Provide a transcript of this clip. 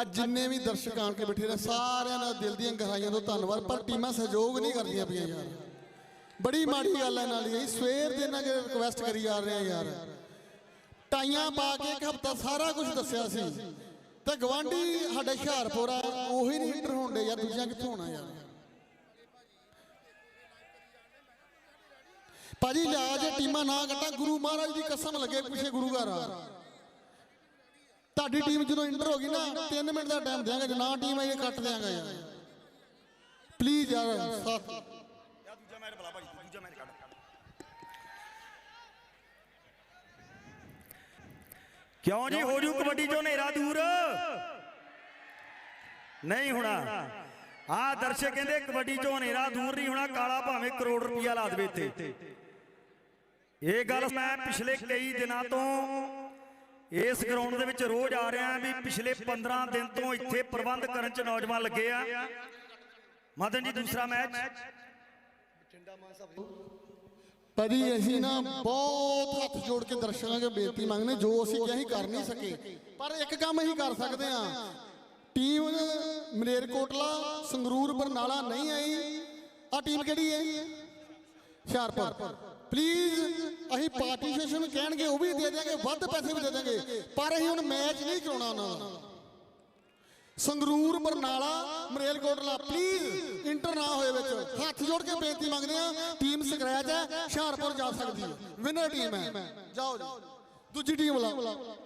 ਅੱਜ ਜਿੰਨੇ ਵੀ ਦਰਸ਼ਕ ਆਣ ਕੇ ਬੈਠੇ ਨੇ ਸਾਰਿਆਂ ਦਾ ਦਿਲ ਦੀਆਂ ਗਹਿਰਾਈਆਂ ਤੋਂ ਧੰਨਵਾਦ ਪਰ ਟੀਮਾਂ ਸਹਿਯੋਗ ਨਹੀਂ ਕਰਦੀਆਂ ਪਈਆਂ ਯਾਰ। ਬੜੀ ਮਾੜੀ ਗੱਲ ਹੈ ਨਾਲ ਇਹ ਸਵੇਰ ਦੇ ਨਾਲ ਰਿਕਵੈਸਟ ਕਰੀ ਜਾ ਰਹੇ ਆ ਯਾਰ। ਟਾਈਆਂ ਪਾ ਕੇ ਇੱਕ ਹਫਤਾ ਸਾਰਾ ਕੁਝ ਦੱਸਿਆ ਸੀ। ਤੇ ਗਵਾਂਢੀ ਸਾਡੇ ਹੁਸ਼ਿਆਰਪੁਰ ਆ ਉਹੀ ਨਹੀਂ ਹਿੱਟਰ ਹੁੰਦੇ ਯਾਰ ਦੂਜਿਆਂ ਕਿੱਥੋਂ ਹੋਣਾ ਯਾਰ। ਭਾਜੀ ਲਿਆ ਜੇ ਟੀਮਾਂ ਨਾ ਕੱਟਾਂ ਗੁਰੂ ਮਹਾਰਾਜ ਦੀ ਕਸਮ ਲੱਗੇ ਪਿੱਛੇ ਗੁਰੂ ਘਰ ਆ। ਤੁਹਾਡੀ ਟੀਮ ਜਦੋਂ ਇੰਟਰ ਹੋ ਗਈ ਨਾ 3 ਮਿੰਟ ਦਾ ਟਾਈਮ ਦਿਆਂਗੇ ਜੇ ਨਾ ਟੀਮ ਆਈ ਕੱਟ ਦਿਆਂਗਾ। ਯਾਰ ਪਲੀਜ਼ ਯਾਰ ਸਾਥ। ਯਾ ਦੂਜਾ ਮੈਚ ਬਲਾ ਭਾਜੀ ਦੂਜਾ ਮੈਚ ਕੱਢ। ਕਿਉਂ ਜੀ ਹੋ ਜੂ ਕਬੱਡੀ ਚੋਂ ਹਨੇਰਾ ਦੂਰ? ਨਹੀਂ ਹੋਣਾ। ਆ ਦਰਸ਼ਕ ਕਹਿੰਦੇ ਕਬੱਡੀ ਚੋਂ ਹਨੇਰਾ ਦੂਰ ਨਹੀਂ ਹੋਣਾ ਕਾਲਾ ਭਾਵੇਂ ਕਰੋੜ ਰੁਪਇਆ ਲਾ ਦੇਵੇ ਇੱਥੇ। ਇਹ ਗੱਲ ਮੈਂ ਪਿਛਲੇ ਕਈ ਦਿਨਾਂ ਤੋਂ ਇਸ ਗਰਾਊਂਡ ਦੇ ਵਿੱਚ ਰੋਜ਼ ਆ ਰਿਹਾ ਵੀ ਪਿਛਲੇ 15 ਦਿਨ ਤੋਂ ਇੱਥੇ ਪ੍ਰਬੰਧ ਕਰਨ ਚ ਨੌਜਵਾਨ ਲੱਗੇ ਆ। ਮਦਨ ਜੀ, ਦੂਸਰਾ ਮੈਚ। ਭਾਜੀ, ਅਸੀਂ ਨਾ ਬਹੁਤ ਹੱਥ ਜੋੜ ਕੇ ਦਰਸ਼ਕਾਂ ਅੱਗੇ ਬੇਨਤੀ ਮੰਗਨੇ ਜੋ ਅਸੀਂ ਕਿਹਾ ਕਰ ਨਹੀਂ ਸਕੇ, ਪਰ ਇੱਕ ਕੰਮ ਅਸੀਂ ਕਰ ਸਕਦੇ ਹਾਂ। ਟੀਮ ਮਲੇਰਕੋਟਲਾ, ਸੰਗਰੂਰ, ਬਰਨਾਲਾ ਨਹੀਂ ਆਈ। ਆ ਟੀਮ ਕਿਹੜੀ ਹੈ? ਹੁਸ਼ਿਆਰਪੁਰ। ਪਲੀਜ਼ ਅਸੀਂ ਪਾਰਟਿਸਿਪੇਸ਼ਨ ਕਹਿਣਗੇ, ਉਹ ਵੀ ਦੇ ਦੇਵਾਂਗੇ ਵੱਧ ਪੈਸੇ ਵੀ ਦੇ ਦੇਵਾਂਗੇ ਪਰ ਅਸੀਂ ਹੁਣ ਮੈਚ ਨਹੀਂ ਕਰਾਉਣਾ ਉਹਨਾਂ ਨਾਲ। ਸੰਗਰੂਰ, ਬਰਨਾਲਾ, ਮਰੇਲਕੋਟਲਾ ਪਲੀਜ਼ ਇੰਟਰ ਨਾ ਹੋਏ ਵਿੱਚ। ਹੱਥ ਜੋੜ ਕੇ ਬੇਨਤੀ ਮੰਗਦੇ ਆ ਟੀਮ ਸਕ੍ਰੈਚ ਹੈ, ਹੁਸ਼ਿਆਰਪੁਰ ਜਾ ਸਕਦੀ ਹੈ। ਵਿਨਰ ਟੀਮ ਹੈ। ਜਾਓ ਦੂਜੀ ਟੀਮ ਬੁਲਾਓ।